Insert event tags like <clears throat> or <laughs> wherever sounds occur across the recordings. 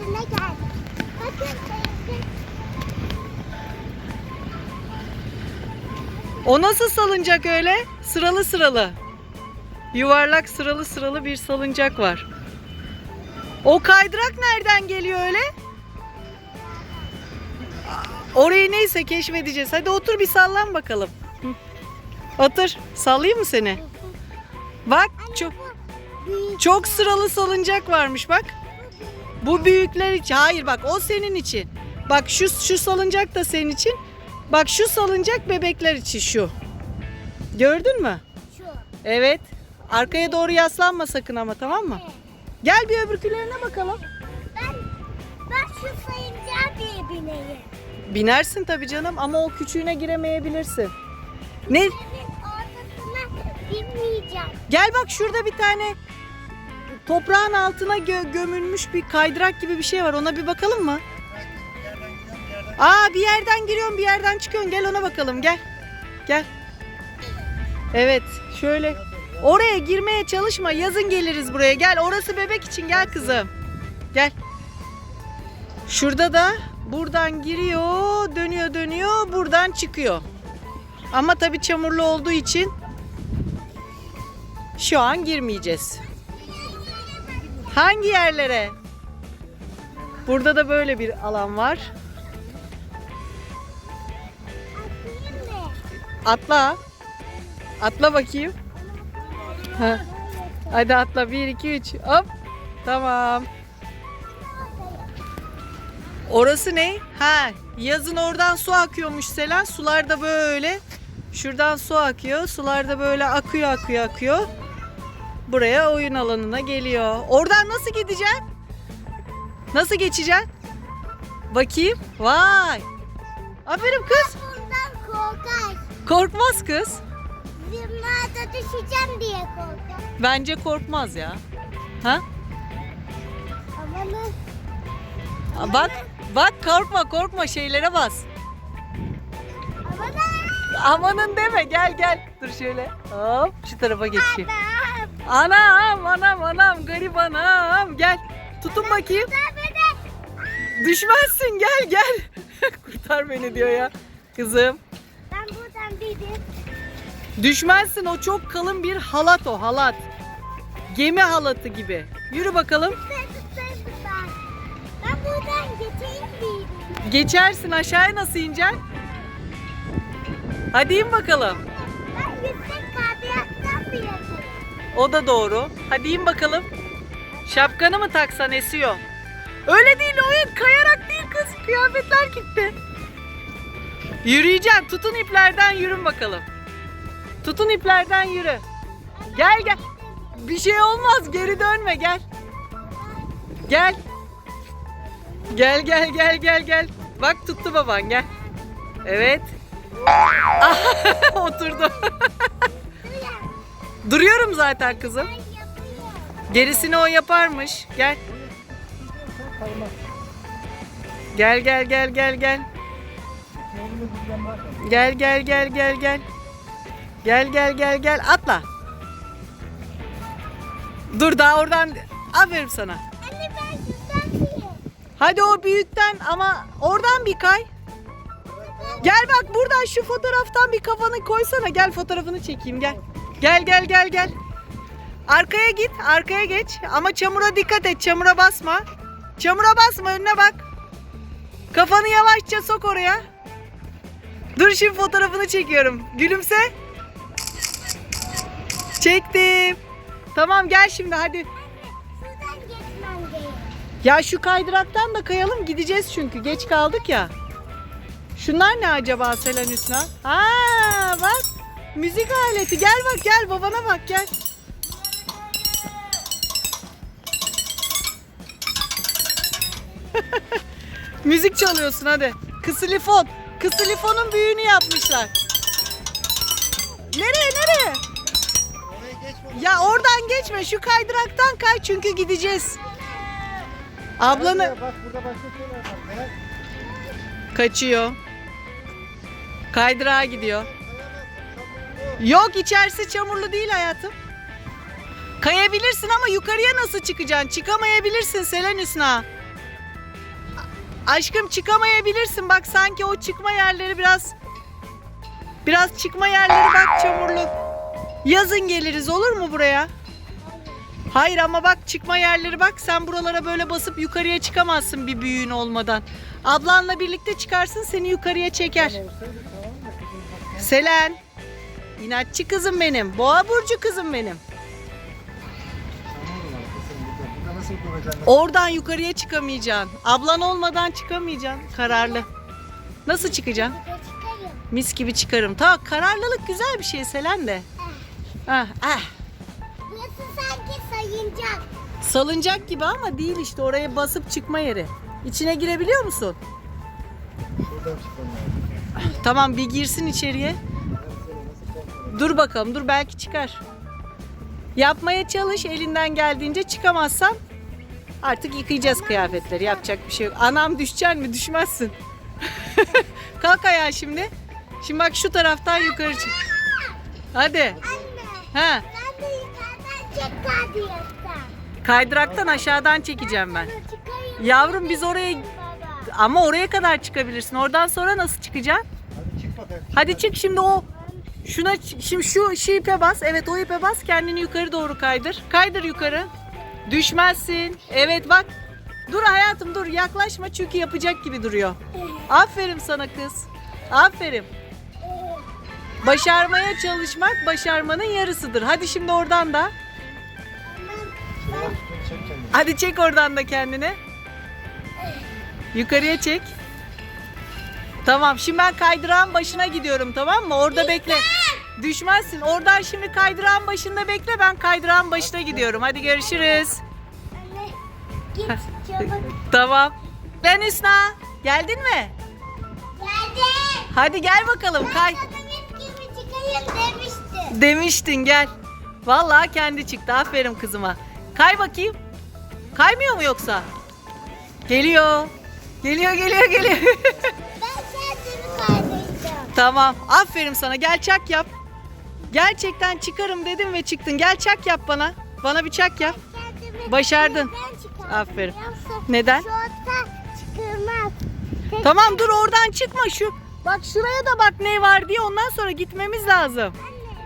üstüne geldik. Bakın. O nasıl salıncak öyle? Sıralı sıralı. Yuvarlak sıralı sıralı bir salıncak var. O kaydırak nereden geliyor öyle? Orayı neyse keşfedeceğiz. Hadi otur bir sallan bakalım. Otur. Sallayayım mı seni? Bak çok çok sıralı salıncak varmış bak. Bu büyükler için. Hayır bak o senin için. Bak şu şu salıncak da senin için. Bak şu salıncak bebekler için şu. Gördün mü? Şu. Evet. Arkaya doğru yaslanma sakın ama tamam mı? Gel bir öbürkülerine bakalım. Ben, ben şu sayıncağa bir bineyim. Binersin tabii canım ama o küçüğüne giremeyebilirsin. Ne? Binmeyeceğim. Gel bak şurada bir tane toprağın altına gö- gömülmüş bir kaydırak gibi bir şey var. Ona bir bakalım mı? Aa bir yerden giriyorsun bir yerden çıkıyorsun. Gel ona bakalım gel. Gel. Evet şöyle. Oraya girmeye çalışma. Yazın geliriz buraya. Gel orası bebek için gel kızım. Gel. Şurada da buradan giriyor, dönüyor dönüyor, buradan çıkıyor. Ama tabii çamurlu olduğu için şu an girmeyeceğiz. Hangi yerlere? Burada da böyle bir alan var. Atla. Atla bakayım. Ha. Hadi atla. 1, 2, 3. Hop. Tamam. Orası ne? Ha, yazın oradan su akıyormuş Selen. Sular da böyle. Şuradan su akıyor. Sular da böyle akıyor, akıyor, akıyor. Buraya oyun alanına geliyor. Oradan nasıl gideceksin? Nasıl geçeceksin? Bakayım. Vay. Aferin kız. Bundan korkar. Korkmaz kız. Zirnada düşeceğim diye korkar. Bence korkmaz ya. Ha? Amanın. Aa, Bak, bak korkma korkma şeylere bas. Amanın. Amanın deme gel gel. Dur şöyle. Hop şu tarafa geçeyim. Anam. Anam anam anam garip anam gel. Tutun bakayım. Düşmezsin gel gel. <laughs> Kurtar beni diyor ya. Kızım. Ben buradan dedim. Düşmezsin o çok kalın bir halat o halat. Gemi halatı gibi. Yürü bakalım. Ben. Buradan geçeyim. Geçersin aşağıya nasıl ineceksin? Hadi in bakalım. Ben yüksek. O da doğru. Hadi in bakalım. Şapkanı mı taksan esiyor? Öyle değil oyun kayarak değil kız. Kıyafetler gitti. Yürüyeceğim. Tutun iplerden yürün bakalım. Tutun iplerden yürü. Gel gel. Bir şey olmaz geri dönme gel. Gel. Gel gel gel gel gel. Bak tuttu baban gel. Evet. <laughs> Oturdu. <laughs> Duruyorum zaten kızım. Gerisini o yaparmış. Gel. Gel gel gel gel gel. Gel gel gel gel gel. Gel gel gel gel atla. Dur daha oradan aferin sana. Anne ben. Hadi o büyükten ama oradan bir kay. Gel bak buradan şu fotoğraftan bir kafanı koysana. Gel fotoğrafını çekeyim gel. Gel gel gel gel. Arkaya git, arkaya geç. Ama çamura dikkat et, çamura basma. Çamura basma, önüne bak. Kafanı yavaşça sok oraya. Dur şimdi fotoğrafını çekiyorum. Gülümse. Çektim. Tamam gel şimdi hadi. Ya şu kaydıraktan da kayalım gideceğiz çünkü geç kaldık ya. Şunlar ne acaba Selen Hüsna? Ha bak müzik aleti gel bak gel babana bak gel. <laughs> müzik çalıyorsun hadi. Kısilifon. Kısilifonun büyüğünü yapmışlar. Nereye nereye? Ya oradan geçme şu kaydıraktan kay çünkü gideceğiz. Ablanı Bak burada başka şeyler var. Merak kaçıyor. Kaydırağa gidiyor. Yok içerisi çamurlu değil hayatım. Kayabilirsin ama yukarıya nasıl çıkacaksın? Çıkamayabilirsin Selen Hüsna. Aşkım çıkamayabilirsin. Bak sanki o çıkma yerleri biraz biraz çıkma yerleri bak çamurlu. Yazın geliriz olur mu buraya? Hayır ama bak çıkma yerleri bak sen buralara böyle basıp yukarıya çıkamazsın bir büyüğün olmadan. Ablanla birlikte çıkarsın seni yukarıya çeker. Selen. İnatçı kızım benim. Boğa burcu kızım benim. Oradan yukarıya çıkamayacaksın. Ablan olmadan çıkamayacaksın. Kararlı. Nasıl çıkacaksın? Mis gibi çıkarım. Tamam kararlılık güzel bir şey Selen de. Ah, ah. Burası sanki sayıncak. Salıncak gibi ama değil işte oraya basıp çıkma yeri. İçine girebiliyor musun? Tamam bir girsin içeriye. Dur bakalım dur belki çıkar. Yapmaya çalış elinden geldiğince çıkamazsan artık yıkayacağız kıyafetleri yapacak bir şey yok. Anam düşeceksin mi düşmezsin. <laughs> Kalk ayağa şimdi. Şimdi bak şu taraftan yukarı çık. Hadi. Anne. Ha, Ben de yukarıdan çek kardiyattan. kaydıraktan aşağıdan çekeceğim ben. Yavrum biz oraya Baba. ama oraya kadar çıkabilirsin. Oradan sonra nasıl çıkacaksın? Hadi çık bakalım. Hadi çık şimdi o şuna şimdi şu, şu ipe bas. Evet o ipe bas. Kendini yukarı doğru kaydır. Kaydır yukarı. Düşmezsin. Evet bak. Dur hayatım dur yaklaşma çünkü yapacak gibi duruyor. Aferin sana kız. Aferin. Başarmaya çalışmak başarmanın yarısıdır. Hadi şimdi oradan da. Hadi çek oradan da kendini. Yukarıya çek. Tamam şimdi ben kaydırağın başına gidiyorum tamam mı? Orada bekle. Düşmezsin. Oradan şimdi kaydırağın başında bekle. Ben kaydırağın başına gidiyorum. Hadi görüşürüz. Anne. Git çabuk. <laughs> Tamam. Ben Hüsna. Geldin mi? Geldim. Hadi gel bakalım kay. Mis gibi çıkayım demiştim. Demiştin gel. Vallahi kendi çıktı. Aferin kızıma. Kay bakayım. Kaymıyor mu yoksa? Geliyor. Geliyor geliyor geliyor. <laughs> Tamam. Aferin sana. Gel çak yap. Gerçekten çıkarım dedim ve çıktın. Gel çak yap bana. Bana bir çak yap. Başardın. Aferin. Neden? Tamam dur oradan çıkma şu. Bak şuraya da bak ne var diye ondan sonra gitmemiz lazım.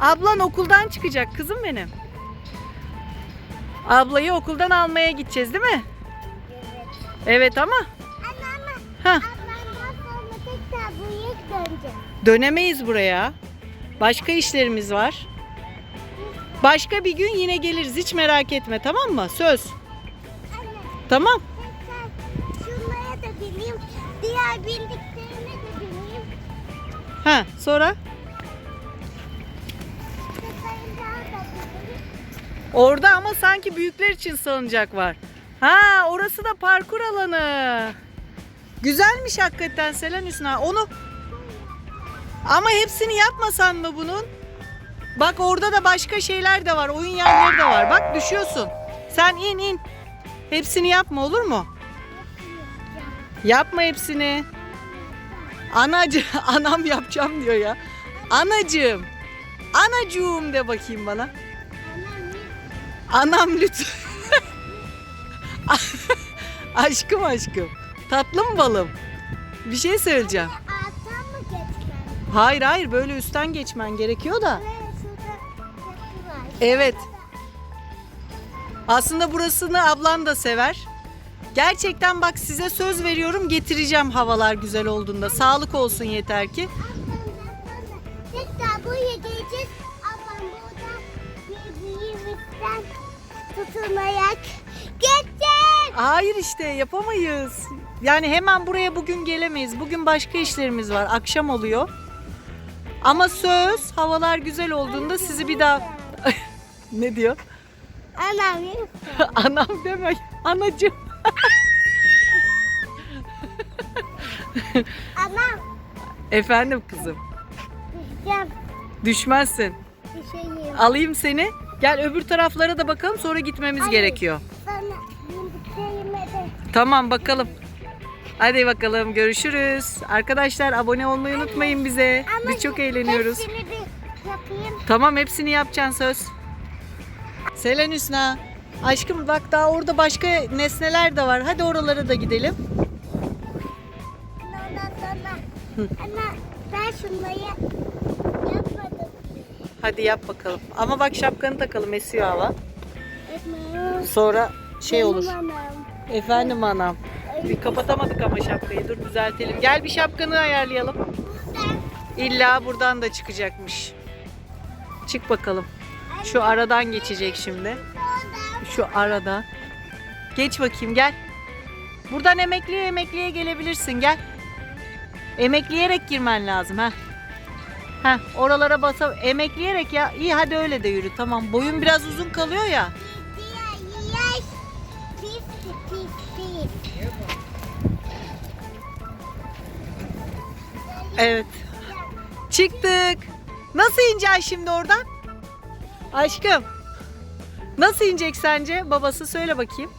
Ablan okuldan çıkacak kızım benim. Ablayı okuldan almaya gideceğiz değil mi? Evet. Evet ama Anne ama Hah. ablamdan sonra tekrar buraya döneceğim. Dönemeyiz buraya. Başka işlerimiz var. Başka bir gün yine geliriz hiç merak etme tamam mı? Söz. Anne Tamam. şunlara da bineyim. Diğer bindiklerine de bineyim. Ha sonra Tekrar da bineyim. orada ama sanki büyükler için salıncak var. Ha orası da parkur alanı. Güzelmiş hakikaten Selen Hüsna. Onu ama hepsini yapmasan mı bunun? Bak orada da başka şeyler de var. Oyun yerleri de var. Bak düşüyorsun. Sen in in. Hepsini yapma olur mu? Yapma hepsini. Anacı, <laughs> anam yapacağım diyor ya. Anacığım. Anacığım de bakayım bana. Anam lütfen. <laughs> aşkım aşkım. Tatlı mı balım? Bir şey söyleyeceğim. Hayır hayır böyle üstten geçmen gerekiyor da. Şurada var. Evet. Aslında burasını ablan da sever. Gerçekten bak size söz veriyorum getireceğim havalar güzel olduğunda. Sağlık olsun yeter ki. Ablamdan sonra tekrar buraya geleceğiz. Ablam burada birbirimizden tutunarak geçecek. Hayır işte yapamayız. Yani hemen buraya bugün gelemeyiz. Bugün başka işlerimiz var. Akşam oluyor. Ama söz havalar güzel olduğunda sizi bir daha... <laughs> ne diyor? Anam <laughs> Anam deme. Anacığım. Anam Efendim kızım. gel Düşmezsin. düşeyim. Alayım seni. Gel öbür taraflara da bakalım sonra gitmemiz Hayır. gerekiyor. Sana bildiklerime de. Tamam bakalım. Hadi bakalım görüşürüz. Arkadaşlar abone olmayı unutmayın bize. Ama Biz çok eğleniyoruz. Hepsini bir yapayım. Tamam hepsini yapacaksın söz. Selen Hüsna. Aşkım bak daha orada başka nesneler de var. Hadi oralara da gidelim. ana. Ana ben şunları yapmadım. Hadi yap bakalım. Ama bak şapkanı takalım esiyor hava. Sonra şey olur. Benim anam. Efendim anam. Bir kapatamadık ama şapkayı. Dur düzeltelim. Gel bir şapkanı ayarlayalım. İlla buradan da çıkacakmış. Çık bakalım. Şu aradan geçecek şimdi. Şu arada. Geç bakayım gel. Buradan emekliye emekliye gelebilirsin gel. Emekleyerek girmen lazım ha. Ha oralara basa emekleyerek ya. İyi hadi öyle de yürü tamam. Boyun biraz uzun kalıyor ya. Evet. Çıktık. Nasıl ineceksin şimdi oradan? Aşkım. Nasıl inecek sence? Babası söyle bakayım.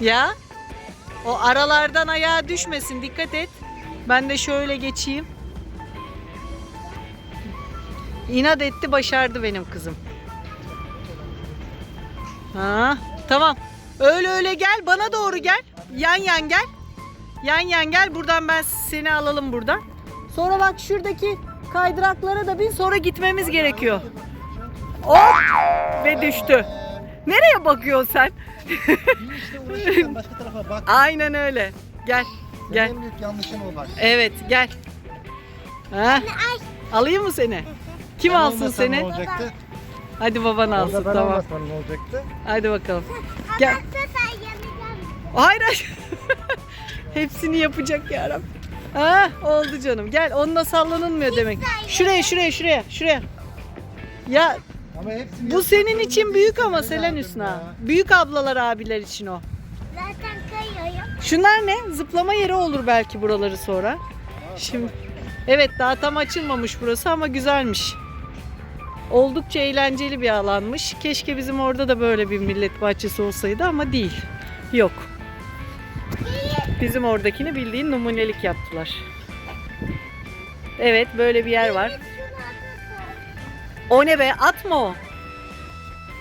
Ya. O aralardan ayağa düşmesin. Dikkat et. Ben de şöyle geçeyim. İnat etti başardı benim kızım. Ha, tamam. Öyle öyle gel bana doğru gel. Yan yan gel. Yan yan gel. Buradan ben seni alalım buradan. Sonra bak şuradaki kaydıraklara da bin sonra gitmemiz gerekiyor. Hop! Ve düştü. Nereye bakıyorsun sen? Bir işte başka tarafa bak. Aynen öyle. Gel. Gel. En büyük yanlışın o bak. Evet gel. Ha? Alayım mı seni? Kim Ben alsın olmasam seni? Ne olacaktı? Hadi baban alsın Orada ben tamam. olmasam ne olacaktı? Hadi bakalım. Gel. Ama sen yanacağım. Hayır hayır. <laughs> Hepsini yapacak ya Rabbim. Ha, oldu canım. Gel onunla sallanılmıyor demek. Şuraya şuraya şuraya şuraya. Ya Ama hepsini bu senin için büyük ama Selen Hüsna. Büyük ablalar abiler için o. Zaten kayıyorum. Şunlar ne? Zıplama yeri olur belki buraları sonra. Şimdi evet daha tam açılmamış burası ama güzelmiş. Oldukça eğlenceli bir alanmış. Keşke bizim orada da böyle bir millet bahçesi olsaydı ama değil. Yok. Bizim oradakini bildiğin numunelik yaptılar. Evet böyle bir yer var. O ne be? At mı o?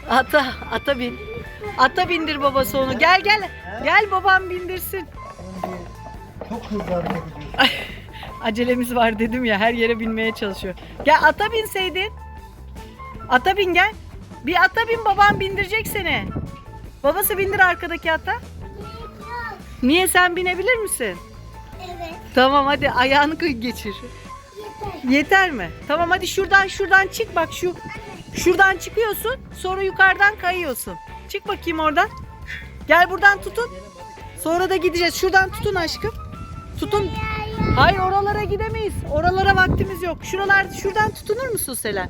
Ata, ata bin. Ata bindir babası onu. Gel gel. Gel babam bindirsin. Çok hızlı hareket ediyorsun. <laughs> Acelemiz var dedim ya her yere binmeye çalışıyor. Gel ata binseydin. Ata bin gel. Bir ata bin babam bindirecek seni. Babası bindir arkadaki ata. Niye sen binebilir misin? Evet. Tamam hadi ayağını geçir. Yeter. Yeter mi? Tamam hadi şuradan şuradan çık bak şu. Şuradan çıkıyorsun sonra yukarıdan kayıyorsun. Çık bakayım oradan. Gel buradan tutun. Sonra da gideceğiz. Şuradan tutun aşkım. Tutun. Hayır oralara gidemeyiz. Oralara vaktimiz yok. Şuralar şuradan tutunur musun Selen?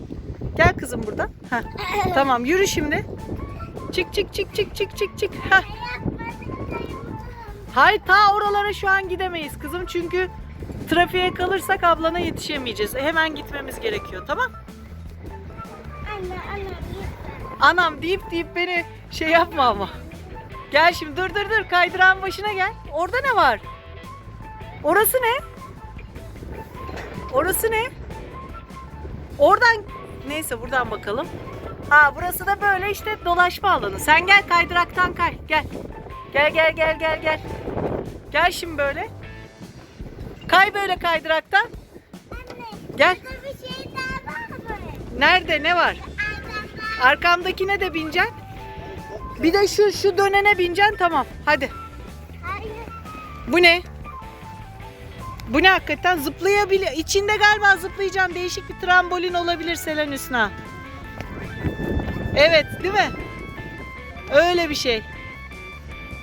Gel kızım buradan. Heh. Tamam yürü şimdi. Çık çık çık çık çık çık çık. Heh. Hayır ta oralara şu an gidemeyiz kızım çünkü trafiğe kalırsak ablana yetişemeyeceğiz. Hemen gitmemiz gerekiyor tamam? Anne anne. Anam deyip deyip beni şey yapma ama. Gel şimdi dur dur dur kaydırağın başına gel. Orada ne var? Orası ne? Orası ne? Oradan neyse buradan bakalım. Ha burası da böyle işte dolaşma alanı. Sen gel kaydıraktan kay. Gel. Gel gel gel gel gel. Gel şimdi böyle. Kay böyle kaydıraktan. Anne. Gel. Bir şey daha var mı? Nerede ne var? Arkamda. Arkamdakine de bineceksin. Bir de şu şu dönene bineceksin tamam. Hadi. Hayır. Bu ne? Bu ne hakikaten zıplayabilir. İçinde galiba zıplayacağım değişik bir trambolin olabilir Selen Hüsna. Evet değil mi? Öyle bir şey.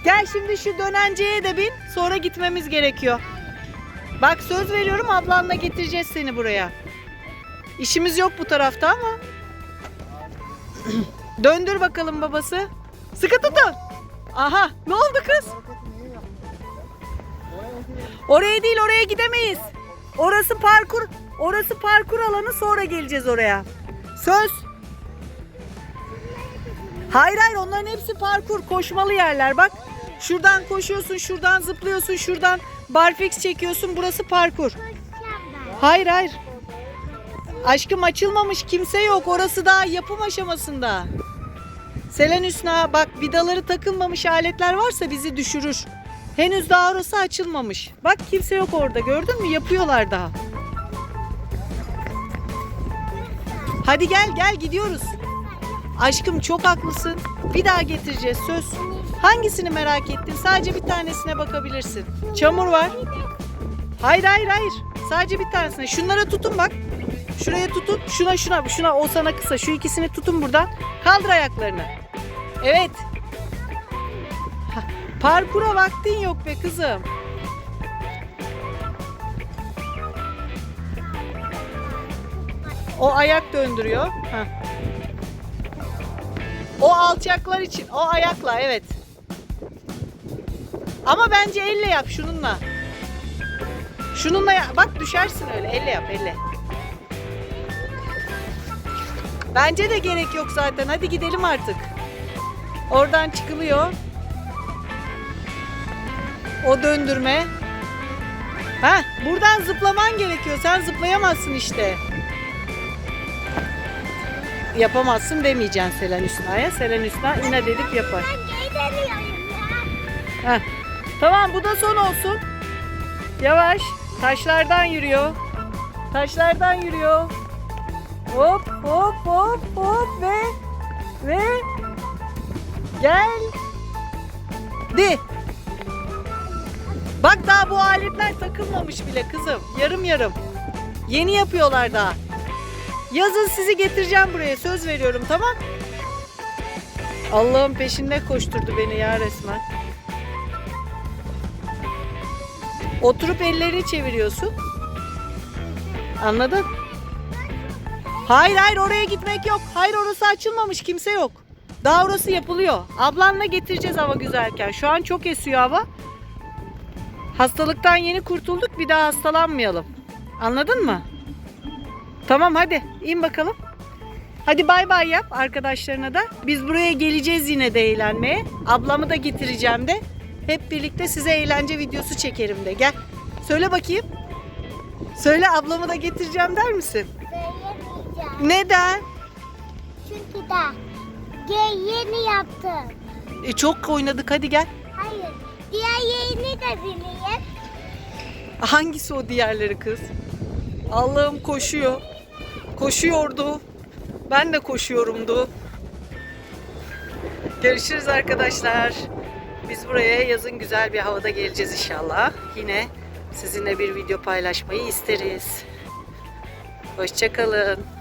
Gel şimdi şu dönenceye de bin. Sonra gitmemiz gerekiyor. Bak söz veriyorum ablanla getireceğiz seni buraya. İşimiz yok bu tarafta ama. <clears throat> Döndür bakalım babası. Sıkı tutun. Aha ne oldu kız? Oraya değil. Oraya gidemeyiz. Orası parkur. Orası parkur alanı sonra geleceğiz oraya. Söz. Hayır hayır onların hepsi parkur koşmalı yerler bak. Şuradan koşuyorsun şuradan zıplıyorsun şuradan barfix çekiyorsun burası parkur. Hayır hayır. Aşkım açılmamış kimse yok orası daha yapım aşamasında. Selen Hüsna bak vidaları takılmamış aletler varsa bizi düşürür. Henüz daha orası açılmamış. Bak kimse yok orada gördün mü? Yapıyorlar daha. Hadi gel gel gidiyoruz. Aşkım çok haklısın. Bir daha getireceğiz söz. Hangisini merak ettin? Sadece bir tanesine bakabilirsin. Çamur var. Hayır hayır hayır. Sadece bir tanesine. Şunlara tutun bak. Şuraya tutun. Şuna şuna şuna o sana kısa. Şu ikisini tutun buradan. Kaldır ayaklarını. Evet. Parkura vaktin yok be kızım. O ayak döndürüyor. Heh. O alçaklar için. O ayakla evet. Ama bence elle yap şununla. Şununla ya- bak düşersin öyle. Elle yap elle. Bence de gerek yok zaten. Hadi gidelim artık. Oradan çıkılıyor. O döndürme. Ha, buradan zıplaman gerekiyor. Sen zıplayamazsın işte. Yapamazsın demeyeceksin Selen Hüsna'ya. Selen Hüsna inat edip yapar. Ben gelemiyorum ya. Heh. Tamam bu da son olsun. Yavaş. Taşlardan yürüyor. Taşlardan yürüyor. Hop hop hop hop ve ve gel. De. Bak daha bu aletler takılmamış bile kızım. Yarım yarım. Yeni yapıyorlar daha. Yazın sizi getireceğim buraya söz veriyorum tamam? Allah'ın peşinde koşturdu beni ya resmen. Oturup ellerini çeviriyorsun. Anladın? Hayır hayır oraya gitmek yok. Hayır orası açılmamış kimse yok. Daha orası yapılıyor. Ablanla getireceğiz hava güzelken. Şu an çok esiyor hava. Hastalıktan yeni kurtulduk bir daha hastalanmayalım. Anladın mı? Tamam hadi in bakalım. Hadi bay bay yap arkadaşlarına da. Biz buraya geleceğiz yine de eğlenmeye. Ablamı da getireceğim de. Hep birlikte size eğlence videosu çekerim de. Gel. Söyle bakayım. Söyle ablamı da getireceğim der misin? Söyleyemeyeceğim. Neden? Çünkü de G yeni yaptım. E, çok oynadık hadi gel. Diğer yerini de bileyim. Hangisi o diğerleri kız? Allah'ım koşuyor. Koşuyordu. Ben de koşuyorumdu. Görüşürüz arkadaşlar. Biz buraya yazın güzel bir havada geleceğiz inşallah. Yine sizinle bir video paylaşmayı isteriz. Hoşçakalın.